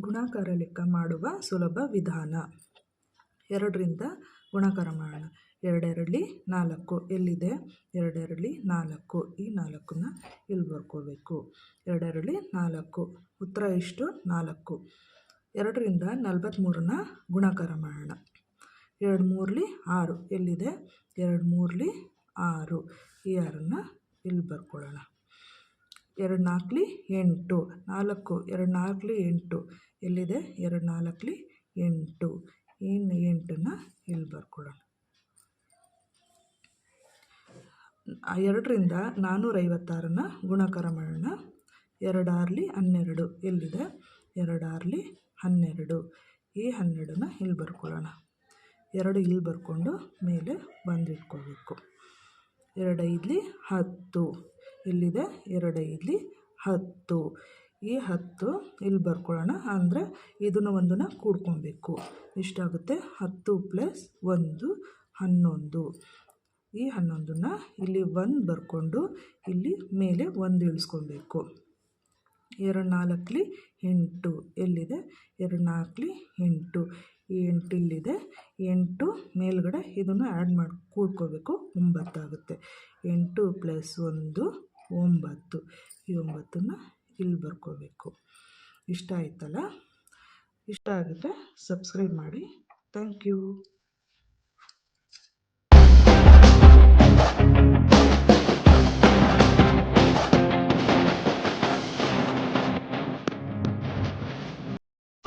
ಗುಣಾಕಾರ ಲೆಕ್ಕ ಮಾಡುವ ಸುಲಭ ವಿಧಾನ. ಎರಡರಿಂದ ಗುಣಾಕಾರ ಮಾಡೋಣ. ಎರಡೆರಡಲಿ ನಾಲ್ಕು. ಎಲ್ಲಿದೆ? ಎರಡೆರಡಲಿ ನಾಲ್ಕು. ಈ ನಾಲ್ಕನ್ನ ಇಲ್ಲಿ ಬರ್ಕೋಬೇಕು. ಎರಡೆರಡಲಿ ನಾಲ್ಕು. ಉತ್ತರ ಎಷ್ಟು? ನಾಲ್ಕು. ಎರಡರಿಂದ ನಲ್ವತ್ತ್ಮೂರನ್ನ ಗುಣಾಕಾರ ಮಾಡೋಣ. ಎರಡು ಮೂರಲಿ ಆರು. ಎಲ್ಲಿದೆ? ಎರಡು ಮೂರಲಿ ಆರು. ಈ ಆರನ್ನು ಇಲ್ಲಿ ಬರ್ಕೊಳ್ಳೋಣ. ಎರಡು ನಾಲ್ಕಲಿ ಎಂಟು. ನಾಲ್ಕು ಎರಡು ನಾಲ್ಕಲಿ ಎಂಟು. ಎಲ್ಲಿದೆ? ಎರಡು ನಾಲ್ಕಲಿ ಎಂಟು. ಇನ್ನು ಎಂಟನ್ನು ಇಲ್ಲಿ ಬರ್ಕೊಳ್ಳೋಣ. ಎರಡರಿಂದ ನಾನ್ನೂರೈವತ್ತಾರನ್ನು ಗುಣಕರ ಮಾಡೋಣ. ಎರಡಾರ್ಲಿ ಹನ್ನೆರಡು. ಎಲ್ಲಿದೆ? ಎರಡಾರ್ಲಿ ಹನ್ನೆರಡು. ಈ ಹನ್ನೆರಡನ್ನ ಇಲ್ಲಿ ಬರ್ಕೊಳ್ಳೋಣ. ಎರಡು ಇಲ್ಲಿ ಬರ್ಕೊಂಡು ಮೇಲೆ ಬಂದಿಟ್ಕೋಬೇಕು. ಎರಡೈದ್ಲಿ ಹತ್ತು. ಇಲ್ಲಿದೆ ಇಲ್ಲಿ. ಹತ್ತು. ಈ ಹತ್ತು ಇಲ್ಲಿ ಬರ್ಕೊಳ್ಳೋಣ. ಅಂದರೆ ಇದನ್ನು ಒಂದನ್ನು ಕೂಡ್ಕೊಬೇಕು. ಎಷ್ಟಾಗುತ್ತೆ? ಹತ್ತು ಪ್ಲಸ್ ಒಂದು, ಹನ್ನೊಂದು. ಈ ಹನ್ನೊಂದನ್ನು ಇಲ್ಲಿ ಒಂದು ಬರ್ಕೊಂಡು ಇಲ್ಲಿ ಮೇಲೆ ಒಂದು ಇಳಿಸ್ಕೊಬೇಕು. ಎರಡು ನಾಲ್ಕಲಿ ಎಂಟು. ಎಲ್ಲಿದೆ? ಎರಡು ನಾಲ್ಕಲಿ ಎಂಟು. ಎಂಟು ಇಲ್ಲಿದೆ. ಎಂಟು ಮೇಲ್ಗಡೆ ಇದನ್ನು ಆ್ಯಡ್ ಮಾಡಿ ಕೂಡ್ಕೋಬೇಕು. ಒಂಬತ್ತಾಗುತ್ತೆ. ಎಂಟು ಪ್ಲಸ್ ಒಂದು ಒಂಬತ್ತು. ಈ ಒಂಬತ್ತನ್ನು ಇಲ್ಲಿ ಬರ್ಕೋಬೇಕು. ಇಷ್ಟ ಆಯ್ತಲ್ಲ? ಇಷ್ಟ ಆಗಿದ್ರೆ ಸಬ್ಸ್ಕ್ರೈಬ್ ಮಾಡಿ. Thank you